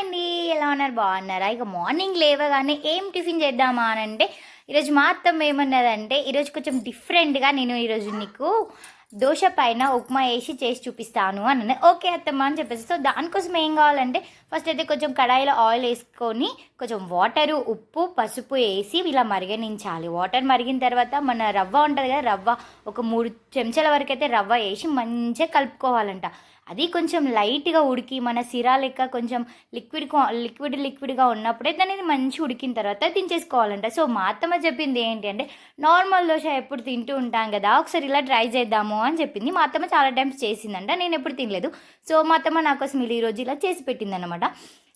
అండి. ఎలా ఉన్నారు? బాగున్నారా? ఇక మార్నింగ్ లేవగానే ఏం టిఫిన్ చేద్దామా అని అంటే ఈరోజు మా అత్తమ్మ ఏమన్నదంటే ఈరోజు కొంచెం డిఫరెంట్గా నేను ఈరోజు నీకు దోశ పైన ఉప్మా వేసి చేసి చూపిస్తాను అని ఓకే అత్తమ్మ అని చెప్పేసి. సో దానికోసం ఏం కావాలంటే ఫస్ట్ అయితే కొంచెం కడాయిలో ఆయిల్ వేసుకొని కొంచెం వాటరు ఉప్పు పసుపు వేసి ఇలా మరిగనించాలి. వాటర్ మరిగిన తర్వాత మన రవ్వ ఉంటుంది కదా రవ్వ ఒక మూడు చెంచాల వరకు అయితే రవ్వ వేసి మంచిగా కలుపుకోవాలంట. అది కొంచెం లైట్గా ఉడికి మన సిరా లెక్క కొంచెం లిక్విడ్ లిక్విడ్ లిక్విడ్గా ఉన్నప్పుడే దాని ఇది మంచి ఉడికిన తర్వాత తినేసుకోవాలంట సో మా అత్తమ్మ చెప్పింది ఏంటి అంటే నార్మల్ దోశ ఎప్పుడు తింటూ ఉంటాం కదా ఒకసారి ఇలా ట్రై చేద్దాము అని చెప్పింది. మా అత్తమ్మ చాలా టైమ్స్ చేసిందంట. నేను ఎప్పుడు తినలేదు. సో మా అత్తమ్మ నా కోసం ఇలా ఈరోజు ఇలా చేసి పెట్టిందనమాట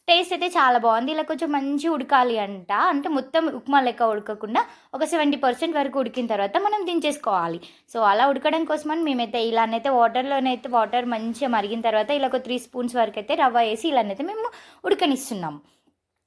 టేస్ట్ అయితే చాలా బాగుంది. ఇలా కొంచెం మంచి ఉడకాలి అంట. అంటే మొత్తం ఉప్మా లెక్క ఉడకకుండా ఒక సెవెంటీ పర్సెంట్ వరకు ఉడికిన తర్వాత మనం దించేసుకోవాలి. సో అలా ఉడకడం కోసమని మేమైతే ఇలానైతే వాటర్లోనైతే వాటర్ మంచిగా మరిగిన తర్వాత ఇలా ఒక త్రీ స్పూన్స్ వరకు అయితే రవ్వ వేసి ఇలానైతే మేము ఉడకనిస్తున్నాం.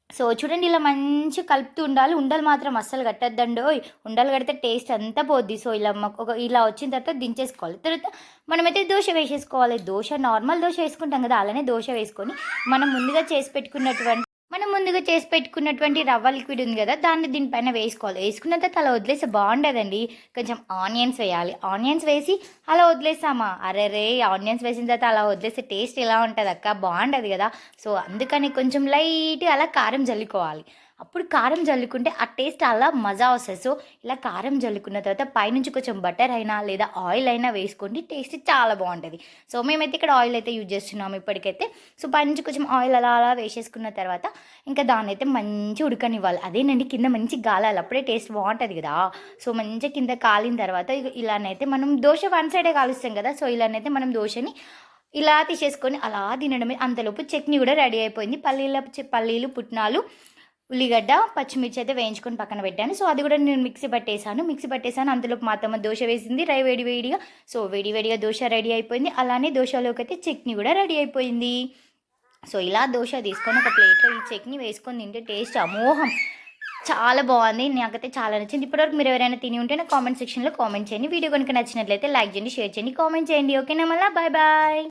సో చూడండి ఇలా మంచి కలుపుతూ ఉండాలి. ఉండలు మాత్రం అస్సలు కట్టద్దండో. ఉండలు కడితే టేస్ట్ అంతా పోద్ది. సో ఇలా మాకు ఒక ఇలా వచ్చిన తర్వాత దించేసుకోవాలి. తర్వాత మనమైతే దోశ వేసేసుకోవాలి. దోశ నార్మల్ దోశ వేసుకుంటాం కదా అలానే దోశ వేసుకొని మనం ముందుగా చేసి పెట్టుకున్నటువంటి మనం ముందుగా చేసి పెట్టుకున్నటువంటి రవ్వ లిక్విడ్ ఉంది కదా దాన్ని దీనిపైన వేసుకోవాలి. వేసుకున్న తర్వాత అలా వదిలేస్తే బాగుండదండి. కొంచెం ఆనియన్స్ వేయాలి. ఆనియన్స్ వేసి అలా వదిలేసామా అరే రే ఆనియన్స్ వేసిన తర్వాత అలా వదిలేస్తే టేస్ట్ ఎలా ఉంటుంది అక్క బాగుండదు కదా. సో అందుకని కొంచెం లైట్ అలా కారం జల్లుకోవాలి. అప్పుడు కారం జల్లుకుంటే ఆ టేస్ట్ అలా మజా వస్తుంది. సో ఇలా కారం జల్లుకున్న తర్వాత పైనుంచి కొంచెం బటర్ అయినా లేదా ఆయిల్ అయినా వేసుకోండి టేస్ట్ చాలా బాగుంటుంది. సో మేమైతే ఇక్కడ ఆయిల్ అయితే యూజ్ చేస్తున్నాము ఇప్పటికైతే. సో పైనుంచి కొంచెం ఆయిల్ అలా అలా వేసేసుకున్న తర్వాత ఇంకా దాన్ని అయితే మంచి ఉడకనివ్వాలి. అదేనండి కింద మంచి గాలాలి. అప్పుడే టేస్ట్ బాగుంటుంది కదా. సో మంచిగా కింద కాలిన తర్వాత ఇలానైతే మనం దోశ వన్ సైడే కాలుస్తాం కదా. సో ఇలానైతే మనం దోశని ఇలా తీసేసుకొని అలా తినడమే. అంతలోపు చట్నీ కూడా రెడీ అయిపోయింది. పల్లీల పల్లీలు పుట్నాలు ఉల్లిగడ్డ పచ్చిమిర్చి అయితే వేయించుకొని పక్కన పెట్టాను. సో అది కూడా నేను మిక్సీ పట్టేశాను. మిక్సీ పట్టేశాను. అందులో మా అత్తమ్మ దోశ వేసింది. రై వేడి వేడిగా. సో వేడి వేడిగా దోశ రెడీ అయిపోయింది. అలానే దోశలోకి అయితే చట్నీ కూడా రెడీ అయిపోయింది. సో ఇలా దోశ తీసుకొని ఒక ప్లేట్లో ఈ చట్నీ వేసుకొని తింటే టేస్ట్ అమోహం చాలా బాగుంది. నాకైతే చాలా నచ్చింది. ఇప్పటివరకు మీరు ఎవరైనా తిని ఉంటే నా కామెంట్ సెక్షన్లో కామెంట్ చేయండి. వీడియో కనుక నచ్చినట్లయితే లైక్ చేయండి షేర్ చేయండి కామెంట్ చేయండి. ఓకేనా మళ్ళీ? Bye bye.